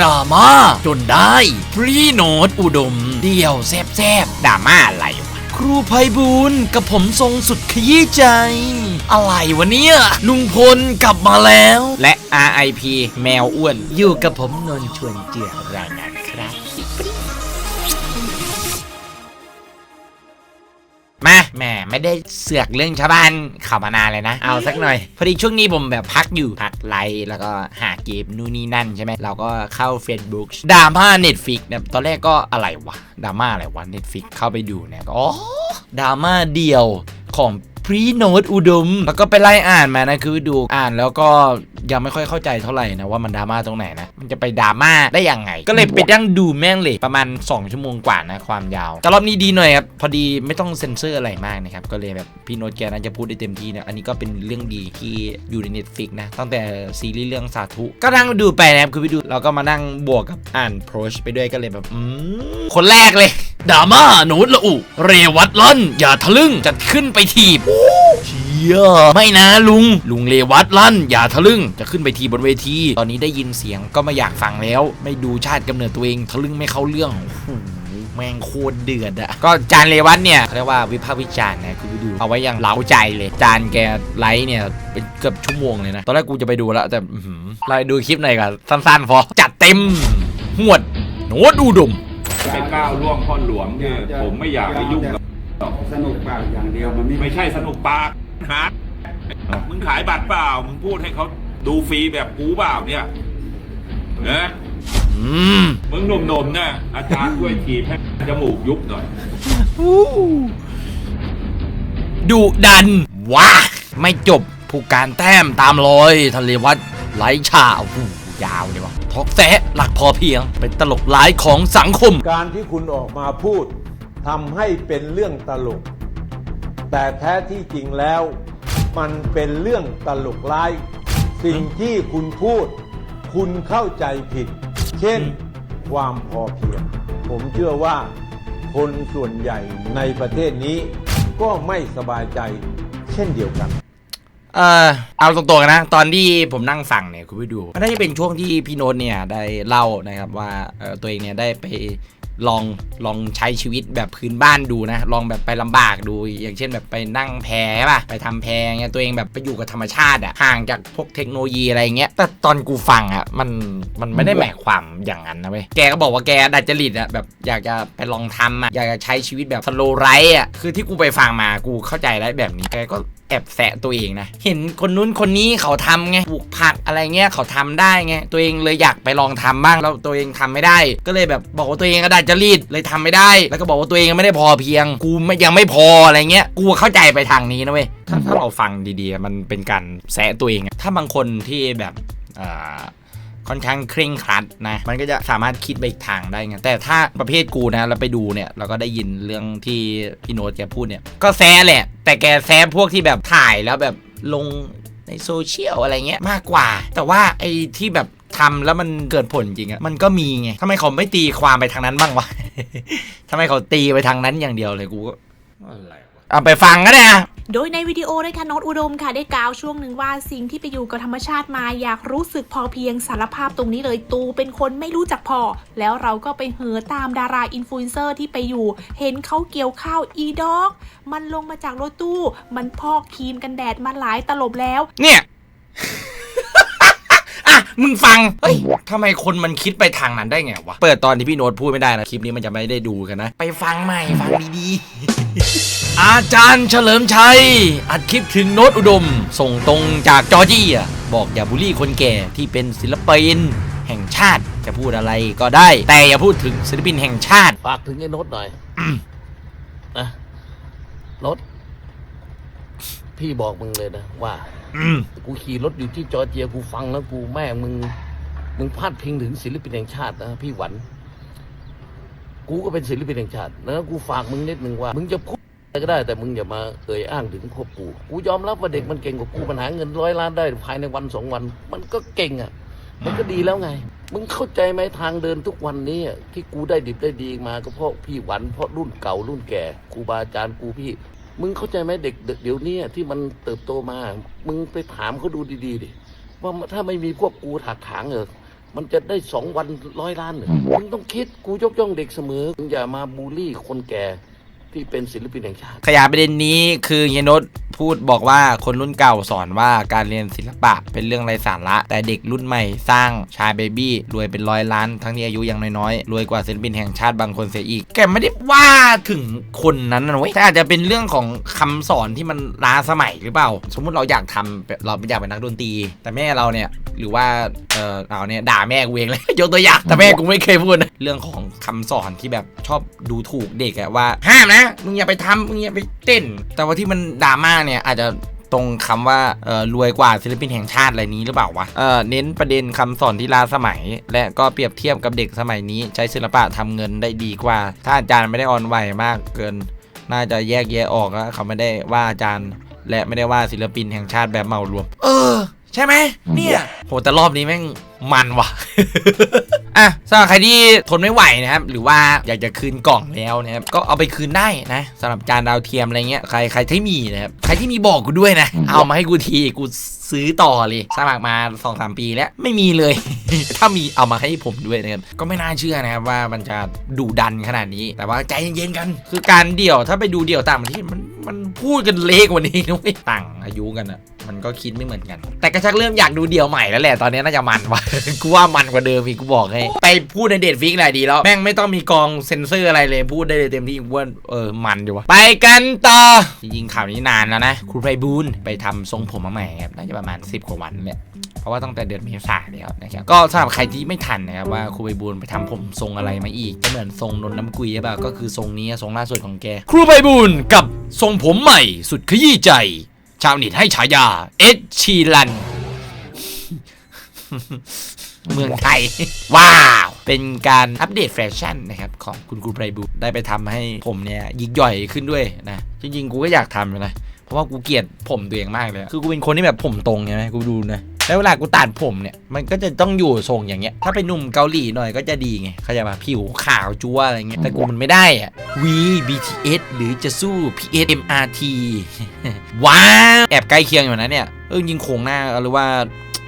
ดราม่าจนได้พรีโนตอุดม เดี่ยวแซบๆดราม่าอะไรวะครูไพบูลย์กับผมทรงสุดขยี้ใจ อะไรวะเนี่ย ลุงพลกลับมาแล้ว และ RIP แมวอ้วน อยู่กับผมนนท์ชวนเจือรายงาน มาแหมไม่ได้เสือกเรื่องชาวบ้านเข่ามานานเลยนะ เอาสักหน่อย พอดีช่วงนี้ผมแบบพักอยู่พักไลฟ์แล้วก็หาเกมนู่นนี่นั่นใช่ไหมเราก็เข้า Facebook ดราม่าเน็ตฟิกเนี่ยตอนแรกก็อะไรวะดราม่าอะไรวะเน็ตฟิกเข้าไปดูเนี่ยก็อ๋อดราม่าเดียวของพรีโนตอุดม แล้วก็ไปไล่อ่านมานะคือดูอ่านแล้วก็ ยังไม่ค่อยเข้าใจเท่าไหร่นะว่ามันดราม่าตรงไหนนะมันจะไปดราม่าได้ยังไง ก็เลยไปนั่งดูแม่งเลยประมาณ 2 ชั่วโมงกว่านะความยาวแต่รอบนี้ดีหน่อยครับพอดีไม่ต้องเซ็นเซอร์อะไรมากนะครับก็เลยแบบพี่โน้ตแกน่าจะพูดได้เต็มที่นะอันนี้ก็เป็นเรื่องดีที่อยู่ใน Netflix นะตั้งแต่ซีรีส์เรื่องสาธุก็นั่งดูไปนะครับคือไปดูเราก็มานั่งบวกกับอ่านโพสไปด้วยก็เลยแบบอืมคนแรกเลยดราม่าโน้ตละอุเรวัตลั่นอย่าทะลึ่งจะขึ้นไปทีบ ยไม่นะลุง ลุงเลวัตลั่น อย่าทะลึ่ง จะขึ้นไปทีบนเวที ตอนนี้ได้ยินเสียงก็ไม่อยากฟังแล้ว ไม่ดูชาติกำเนิดตัวเองทะลึ่งไม่เข้าเรื่องโอ้โหแม่งโคตรเดือดอะก็จานเลวัตเนี่ยเขาเรียกว่าวิพากษ์วิจารณ์นะคุณไปดูเอาไว้อย่างเล้าใจเลย จานแกไลฟ์เนี่ยเป็นเกือบชั่วโมงเลยนะ ตอนแรกกูจะไปดูแล้วแต่อื้อหือเราดูคลิปหน่อยก่อนสั้นๆพอจัดเต็มหวดโนดอุดมไปก้าวล่วงพ่อหลวงเนี่ยผมไม่อยากไปยุ่งกับสนุกปากอย่างเดียวมันไม่ไม่ใช่สนุกปาก ฮะมึงขายบัตรเปล่า มึงพูดให้เขาดูฟรีแบบกูเปล่าเนี่ยเนะอืมมึงหนุ่มๆเนี่ยอาจารย์ช่วยถีบให้จมูกยุบหน่อยดุดันว้าไม่จบผู้การแต้มตามรอยทะเลวัดไหลชาโอ้โหยาวเลยวะทอกแซะหลักพอเพียง เป็นตลกร้ายของสังคม การที่คุณออกมาพูดทำให้เป็นเรื่องตลก แต่แท้ที่จริงแล้ว มันเป็นเรื่องตลกร้าย สิ่งที่คุณพูด คุณเข้าใจผิด เช่น ความพอเพียง ผมเชื่อว่า คนส่วนใหญ่ในประเทศนี้ก็ไม่สบายใจเช่นเดียวกัน เออเอาตรงๆนะ ตอนที่ผมนั่งฟังเนี่ยคุณไปดูมันน่าจะเป็นช่วงที่พี่โน้ตเนี่ยได้เล่านะครับว่าเอ่อตัวเองเนี่ยได้ไป ลองลองใช้ชีวิตแบบพื้นบ้านดูนะ ลองแบบไปลำบากดู อย่างเช่นแบบไปนั่งแพใช่ป่ะไปทำแพเงี้ยตัวเองแบบไปอยู่กับธรรมชาติอะห่างจากพวกเทคโนโลยีอะไรเงี้ยแต่ตอนกูฟังอะมันมันไม่ได้หมายความอย่างนั้นนะเว้ยแกก็บอกว่าแกดัดจริตอะแบบอยากจะไปลองทำอะอยากจะใช้ชีวิตแบบสโลไรอะคือที่กูไปฟังมากูเข้าใจได้แบบนี้แกก็ แอบแสะตัวเองนะ เห็นคนนู้นคนนี้เขาทำไงปลูกผักอะไรเงี้ยเขาทำได้ไงตัวเองเลยอยากไปลองทำบ้างแล้วตัวเองทำไม่ได้ ก็เลยแบบบอกว่าตัวเองก็ได้จะรีดเลยทำไม่ได้ แล้วก็บอกว่าตัวเองไม่ได้พอเพียง กูยังไม่พออะไรเงี้ยกูเข้าใจไปทางนี้นะเว้ยถ้าถ้าเราฟังดีๆ มันเป็นการแสะตัวเอง ถ้าบางคนที่แบบอ่า ค่อนข้างเคร่งครัดนะ มันก็จะสามารถคิดไปอีกทางได้ไงแต่ถ้าประเภทกูนะเราไปดูเนี่ยเราก็ได้ยินเรื่องที่พี่โน้ตแกพูดเนี่ย ก็แซะแหละ แต่แกแซะพวกที่แบบถ่ายแล้วแบบลงในโซเชียลอะไรเงี้ยมากกว่า แต่ว่าไอ้ที่แบบทำแล้วมันเกิดผลจริงอะมันก็มีไงทำไมเขาไม่ตีความไปทางนั้นบ้างวะทำไมเขาตีไปทางนั้นอย่างเดียวเลยกูก็อะไรวะเอาไปฟังก็ได้นะ โดยในวิดีโอนะคะโน้ตอุดมค่ะได้กล่าวช่วงหนึ่งว่าสิ่งที่ไปอยู่กับธรรมชาติมาอยากรู้สึกพอเพียงสารภาพตรงนี้เลยตูเป็นคนไม่รู้จักพอ แล้วเราก็ไปเหอตามดาราอินฟลูเอนเซอร์ที่ไปอยู่ เห็นเขาเกี่ยวข้าวอีด็อก มันลงมาจากรถตู้ มันพอกครีมกันแดดมาหลายตลบแล้วเนี่ย มึงฟัง เฮ้ยทำไมคนมันคิดไปทางนั้นได้ไงวะ เปิดตอนที่พี่โน้ตพูดไม่ได้นะ คลิปนี้มันจะไม่ได้ดูกันนะ ไปฟังใหม่ ฟังดีๆ อาจารย์เฉลิมชัย อัดคลิปถึงโน้ตอุดม ส่งตรงจากจอร์เจียบอกอย่าบูลลี่คนแก่ที่เป็นศิลปินแห่งชาติจะพูดอะไรก็ได้ แต่อย่าพูดถึงศิลปินแห่งชาติ ฝากถึงไอ้โน้ตหน่อยนะโน้ต พี่บอกมึงเลยนะว่าอืมกูขี่รถอยู่ที่จอร์เจียกูฟังแล้วกูแม่งมึง มึงพาดพิงถึงศิลปินแห่งชาตินะพี่หวัน กูก็เป็นศิลปินแห่งชาตินะกูฝากมึงนิดนึงว่า มึงจะพูดอะไรก็ได้ แต่มึงอย่ามาเอ่ยอ้างถึงพวกกู กูยอมรับว่าเด็กมันเก่งกว่ากูมันหาเงินร้อยล้านได้ภายในวันสองวัน มันก็เก่งอะ มันก็ดีแล้วไง มึงเข้าใจไหมทางเดินทุกวันนี้อะที่กูได้ดิบได้ดีมาก็เพราะพี่หวันเพราะรุ่นเก่ารุ่นแก่ครูบาอาจารย์กูพี่ มึงเข้าใจไหมเด็กเดี๋ยวนี้ที่มันเติบโตมา มึงไปถามเขาดูดีๆดิว่าถ้าไม่มีพวกกูถักถางเออมันจะได้สองวันร้อยล้านเหรอมึงต้องคิดกูยกย่องเด็กเสมอมึงอย่ามาบูลลี่คนแก่ที่เป็นศิลปินแห่งชาติ ขยายประเด็นนี้คือเฮียโนต พูดบอกว่าคนรุ่นเก่าสอนว่าการเรียนศิลปะเป็นเรื่องไร้สาระ แต่เด็กรุ่นใหม่สร้างชายเบบี้รวยเป็นร้อยล้าน ทั้งที่อายุยังน้อยๆรวยกว่าศิลปินแห่งชาติบางคนเสียอีก แกไม่ได้ว่าถึงคนนั้นนะเว้ยแต่อาจจะเป็นเรื่องของคำสอนที่มันล้าสมัยหรือเปล่า สมมุติเราอยากทำเราอยากเป็นนักดนตรี แต่แม่เราเนี่ยหรือว่าเออเราเนี่ยด่าแม่กูเองเลยยกตัวอย่างแต่แม่กูไม่เคยพูดนะเรื่องของคำสอนที่แบบชอบดูถูกเด็กอะว่าห้ามนะมึงอย่าไปทำมึงอย่าไปเต้น แต่ว่าที่มันดราม่าเนี่ยอาจจะตรงคำว่าเออรวยกว่าศิลปินแห่งชาติอะไรนี้หรือเปล่าวะเออเน้นประเด็นคำสอนที่ล้าสมัย และก็เปรียบเทียบกับเด็กสมัยนี้ ใช้ศิลปะทำเงินได้ดีกว่า ถ้าอาจารย์ไม่ได้อ่อนไหวมากเกิน น่าจะแยกแยะออกแล้วเขาไม่ได้ว่าอาจารย์ และไม่ได้ว่าศิลปินแห่งชาติแบบเหมารวม เออ ใช่ไหมเนี่ยโหแต่รอบนี้แม่ง มันว่ะอะสำหรับใครที่ทนไม่ไหวนะครับ หรือว่าอยากจะคืนกล่องแล้วนะครับ ก็เอาไปคืนได้นะสำหรับจานดาวเทียมอะไรเงี้ยใครใครที่มีนะครับ ใครที่มีบอกกูด้วยนะ เอามาให้กูทีกูซื้อต่อเลยสมัครมา2อสปีแล้วไม่มีเลย ถ้ามีเอามาให้ผมด้วยนะครับก็ไม่น่าเชื่อนะครับว่ามันจะดุดันขนาดนี้ แต่ว่าใจเย็นๆกัน คือการเดี่ยวถ้าไปดูเดี่ยวต่างประเทศมันมันพูดกันเล็กกว่านี้นุ้ยต่างอายุกันอะ มันก็คิดไม่เหมือนกัน แต่ก็ชักเริ่มอยากดูเดี่ยวใหม่แล้วแหละตอนนี้น่าจะมันว่ะกูว่ามันกว่าเดิมอีกกูบอกให้ ไปพูดในเดทฟิกหน่อยดีแล้ว แม่งไม่ต้องมีกองเซ็นเซอร์อะไรเลยพูดได้เลยเต็มที่ว่าเออมันดีวะไปกันต่อจริงๆข่าวนี้นานแล้วนะครูไพบูลไปทำทรงผมมาใหม่ครับน่าจะประมาณ 10กว่าวันแหละเพราะว่าตั้งแต่เดือนเมษาแล้วนะครับก็สำหรับใครที่ไม่ทันนะครับว่าครูไพบูลไปทำผมทรงอะไรมาอีกก็เหมือนทรงนนน้ำกุยใช่ป่ะก็คือทรงนี้ทรงล่าสุดของแก ครูไพบูลกับทรงผมใหม่สุดขยี้ใจ ชาวเน็ตให้ฉายาเอ็ดชีลัน เมืองไทย ว้าว เป็นการอัปเดตแฟชั่นนะครับ ของคุณครูไพบูลย์ได้ไปทำให้ผมเนี่ยยิกย่อยขึ้นด้วยนะ จริงๆ กูก็อยากทำอยู่นะ เพราะว่ากูเกลียดผมตัวเองมากเลยอะคือกูเป็นคนที่แบบผมตรงใช่ไหมกูดูนะ แล้วเวลากูตัดผมเนี่ยมันก็จะต้องอยู่ทรงอย่างเงี้ย ถ้าเป็นหนุ่มเกาหลีหน่อยก็จะดีไงเขาใจปะผิวขาวจัวอะไรเงี้ยแต่กูมันไม่ได้อะ V BTS หรือจะสู้ PS MRT ว้าวแอบใกล้เคียงอยู่นะเนี่ยเออยิงโคงหน้าหรือว่า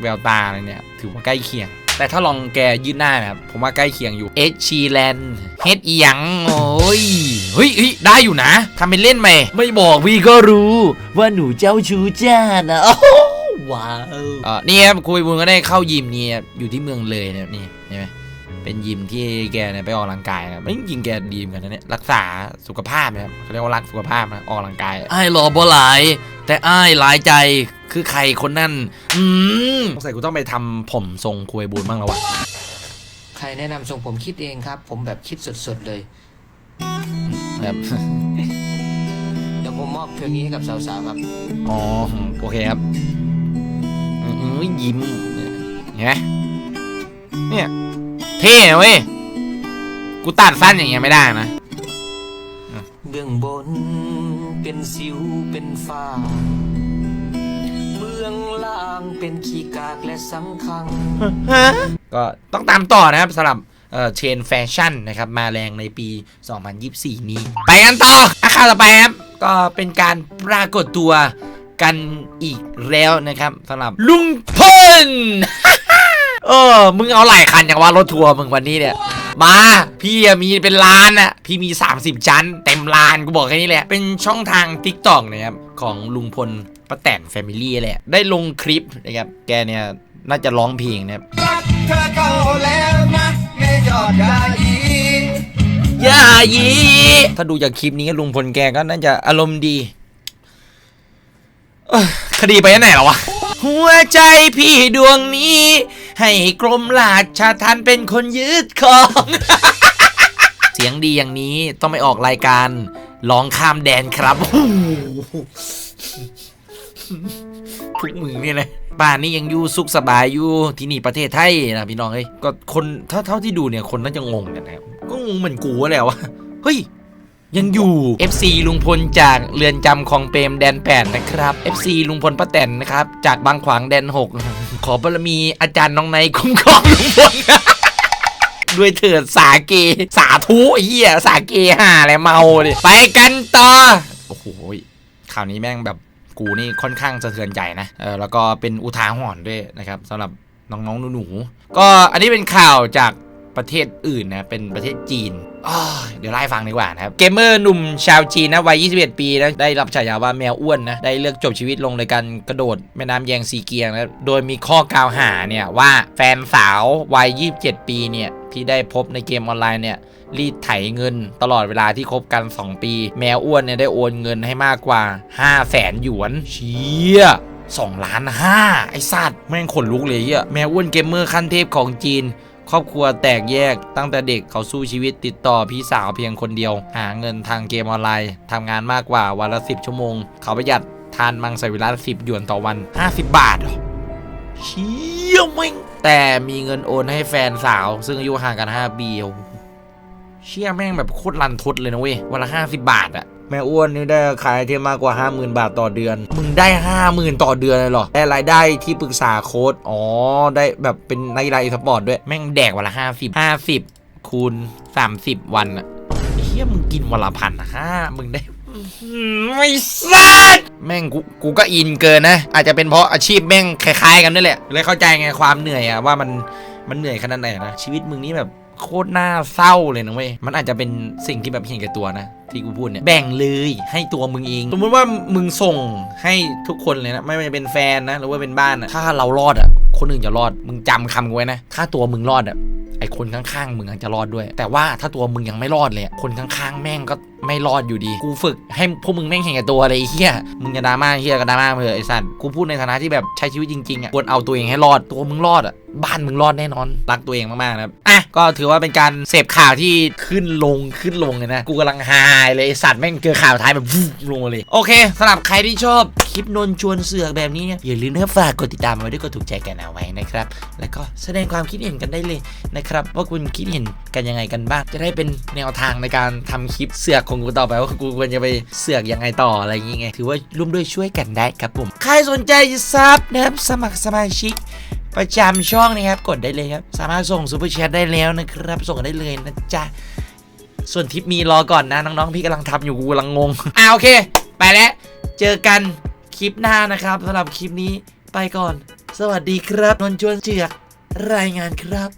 แววตาอะไรเนี่ย ถือว่าใกล้เคียง แต่ถ้าลองแกยืดหน้านะครับผมว่าใกล้เคียงอยู่เอชชีแลนเฮดอีหยังโอ้ยเฮ้ยเฮ้ยได้อยู่นะทำเป็นเล่นไหมไม่บอกพี่ก็รู้ว่าหนูเจ้าชู้จ้านะโอ้ ว้าวเออนี่ครับคุยบุญก็ได้เข้ายิมนี่ครับอยู่ที่เมืองเลยเนี่ยนี่เห็นไหมเป็นยิมที่แกเนี่ยไปออกกำลังกายนะไม่จริงๆแกดีเหมือนกันนะเนี่ยรักษาสุขภาพนะครับเขาเรียกว่ารักสุขภาพนะออกกำลังกายไอ้ายรอบ่หลาย แต่ไอ้ายหลายใจคือใครคนนั้นอืมสงสัยกูต้องไปทำผมทรงคุยบุญบ้างแล้ววะใครแนะนำทรงผมคิดเองครับ ผมแบบคิดสดๆเลยแบบเดี๋ยวผมมอบเพลงนี้ให้กับสาวๆครับ อ๋อ โอเคครับ อือยิ้มเห็นไหมเนี่ยเท่นะเว้ยกูตัดสั้นอย่างเงี้ยไม่ได้นะเบื้องบนเป็นสิวเป็นฝ้าเบื้องล่างเป็นขี้กากและสังคัง ก็ต้องตามต่อนะครับสำหรับเอ่อเชนแฟชั่นนะครับ มาแรงในปี 2024 นี้ ไปกันต่ออาคาต่อไปครับ ก็เป็นการปรากฏตัว กันอีกแล้วนะครับสำหรับลุงพลเออ มึงเอาหลายคันอย่างว่ารถทัวร์มึงวันนี้เนี่ยมาพี่อะมีเป็นล้านอะพี่มี 30 ชั้น เต็มลานกูบอกแค่นี้แหละ เป็นช่องทาง t ิ k t o k นะครับ ของลุงพลป้าแตนแฟมิลี่แหละ ได้ลงคลิปนะครับ แกเนี่ย น่าจะร้องเพลงนะครับอย่ายีถ้าดูจากคลิปนี้ลุงพลแกก็น่าจะอารมณ์ดีเอ้อ คดีไปไหนแล้ววะ หัวใจพี่ดวงนี้ ให้กรมราชทันเป็นคนยึดของ เสียงดีอย่างนี้ต้องไปออกรายการร้องข้ามแดนครับโอ้โหพวกมึงเนี่ยนะป่านนี้ยังอยู่สุขสบายอยู่ที่นี่ประเทศไทยนะพี่น้องเฮ้ยก็คนถ้าเท่าที่ดูเนี่ยคนน่าจะงงกันนะครับก็งงเหมือนกูแหละวะเฮ้ย ยังอยู่ FC ลุงพลจากเรือนจำของเปรมแดนแปดนะครับ FC ลุงพลป้าแตนนะครับ จากบางขวางแดนหกขอบารมีอาจารย์น้องในคุ้มครองลุงพลด้วยเถิดสาเก สาธุไอ้เหี้ยสาเกห่าอะไรเมาเลยไปกันต่อ โอ้โหข่าวนี้แม่งแบบกูนี่ค่อนข้างสะเทือนใจนะเออแล้วก็เป็นอุทาหรณ์ด้วยนะครับสำหรับน้องๆหนูๆก็อันนี้เป็นข่าวจาก ประเทศอื่นนะเป็นประเทศจีนเดี๋ยวไล่ฟังดีกว่านะครับเกมเมอร์หนุ่มชาวจีนนะวัย 21 ปีนะได้รับฉายาว่าแมวอ้วนนะได้เลือกจบชีวิตลงในการกระโดดแม่น้ำแยงซีเกียงนะโดยมีข้อกล่าวหาเนี่ยว่าแฟนสาววัย 27 ปีเนี่ยที่ได้พบในเกมออนไลน์เนี่ยรีดไถเงินตลอดเวลาที่คบกัน 2 ปี แมวอ้วนเนี่ยได้โอนเงินให้มากกว่า 5 0 0แสนหยวนเชี่ย2ล้านห้าไอ้สัตว์แม่งขนลุกเลยเฮียแมวอ้วนเกมเมอร์ขั้นเทพของจีน ครอบครัวแตกแยกตั้งแต่เด็กเขาสู้ชีวิตติดต่อพี่สาวเพียงคนเดียว หาเงินทางเกมออนไลน์ทำงานมากกว่าวันละ 10 ชั่วโมง เขาประหยัดทานมังสวิรัต10หยวนต่อวัน 50 บาทเหรอเชี่ยแม่งแต่มีเงินโอนให้แฟนสาว ซึ่งอายุห่างกัน 5 ปีโอ้โหเชี่ยแม่งแบบโคตรรันทดเลยนะเว้ยวันละ 50 บาทอะ แม่อ้วนนี่ได้ขายไอเทมมากกว่า 50,000 บาทต่อเดือน มึงได้ 50,000 ต่อเดือนเลยเหรอได้รายได้ที่ปรึกษาโค้ดอ๋อ ได้แบบเป็นนักกีฬาอีสปอร์ตด้วย แม่งแดกวันละ 50 50 คูณ 30 วันอะเฮียมึงกินวันละพันห้ามึงได้ไม่ซัดแม่งกูกูก็อินเกินนะ อาจจะเป็นเพราะอาชีพแม่งคล้ายๆ กันนี่แหละเลยเข้าใจไงความเหนื่อยอะว่ามันมันเหนื่อยขนาดไหนนะชีวิตมึงนี่แบบ โคตรน่าเศร้าเลยนะเว้ย มันอาจจะเป็นสิ่งที่แบบเห็นแก่ตัวนะที่กูพูดเนี่ยแบ่งเลยให้ตัวมึงเอง สมมติว่ามึงส่งให้ทุกคนเลยนะไม่ว่าจะเป็นแฟนนะหรือว่าเป็นบ้านอะถ้าเรารอดอะคนอื่นจะรอดมึงจำคำกูไว้นะถ้าตัวมึงรอดอะไอคนข้างๆมึงอาจจะรอดด้วย แต่ว่าถ้าตัวมึงยังไม่รอดเลยคนข้างๆ แม่งก็ ไม่รอดอยู่ดี กูฝึกให้พวกมึงแม่งเห็นแก่ตัวเลยไอ้เฮียมึงจะดราม่าเฮียก็ดราม่าเถอะไอ้สัตว์กูพูดในฐานะที่แบบใช้ชีวิตจริงๆอะควรเอาตัวเองให้รอดตัวมึงรอดอะบ้านมึงรอดแน่นอนรักตัวเองมากๆนะครับอะก็ถือว่าเป็นการเสพข่าวที่ขึ้นลงขึ้นลงเลยนะกูกำลังฮาเลยไอ้สัตว์แม่งเจอข่าวท้ายแบบวูบลงมาเลยโอเคสำหรับใครที่ชอบคลิปนนชวนเสือกแบบนี้เนี่ยอย่าลืมนะครับฝากกดติดตามไว้ด้วยกดถูกใจกันเอาไว้นะครับ แล้วก็แสดงความคิดเห็นกันได้เลยนะครับ ว่าคุณคิดเห็นกันยังไงกันบ้างจะได้เป็นแนวทางในการทำคลิปเสือกของกูต่อไปว่ากูควรจะไปเสือกยังไงต่ออะไรอย่างเงี้ยถือว่าร่วมด้วยช่วยกันได้ครับผม ใครสนใจจะซับนะครับสมัครสมาชิกประจำช่องนะครับกดได้เลยครับ สามารถส่งซูเปอร์แชทได้แล้วนะครับ ส่งได้เลยนะจ๊ะ ส่วนทิปมีรอก่อนนะ น้องๆ พี่กำลังทำอยู่กูกำลังงงอ่าโอเค ไปแล้ว เจอกันคลิปหน้านะครับสำหรับคลิปนี้ไปก่อน สวัสดีครับนนชวนเจือกรายงานครับ